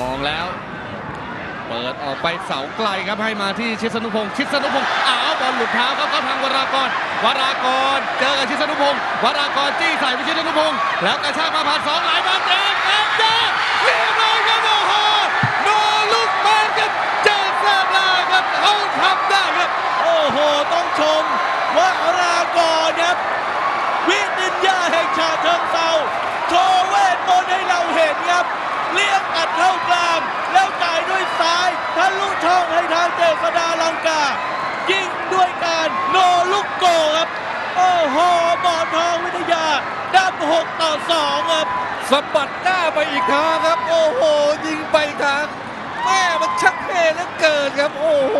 มองแล้ว เปิดออกไปเสาไกลครับให้มาที่ชิดสนุพงศ์ชิดสนุพงศ์อ้าวบอลหลุดเท้าครับเข้าทางวรากรวรากรเจอกับชิดสนุพงศ์วรากรจี้ใส่ไปชิดสนุพงศ์แล้วกระชากมาผ่านสองหลายบอลเองเอ็มเจเรียบร้อยครับโอ้โหโนลุกแมนครับเจอแซมลาครับเขาทำได้ครับ โอ้โหต้องชมวรากรครับ วินิญญาแห่งชาติเชิงเซาโชว์เวทมนต์ให้เราเห็นครับ เลี้ยงอัด เข้ากลาง แล้วจ่ายด้วยซ้ายทะลุช่องให้ทางเจษดาลังกา ยิงด้วยการโนลุกโกครับ โอ้โหบอลทองวิทยาดับ6ต่อ2ครับสะบัดหน้าไปอีกครั้งครับ โอ้โห ยิงไปทางแม่มันชักเทแล้วเกินครับ โอ้โห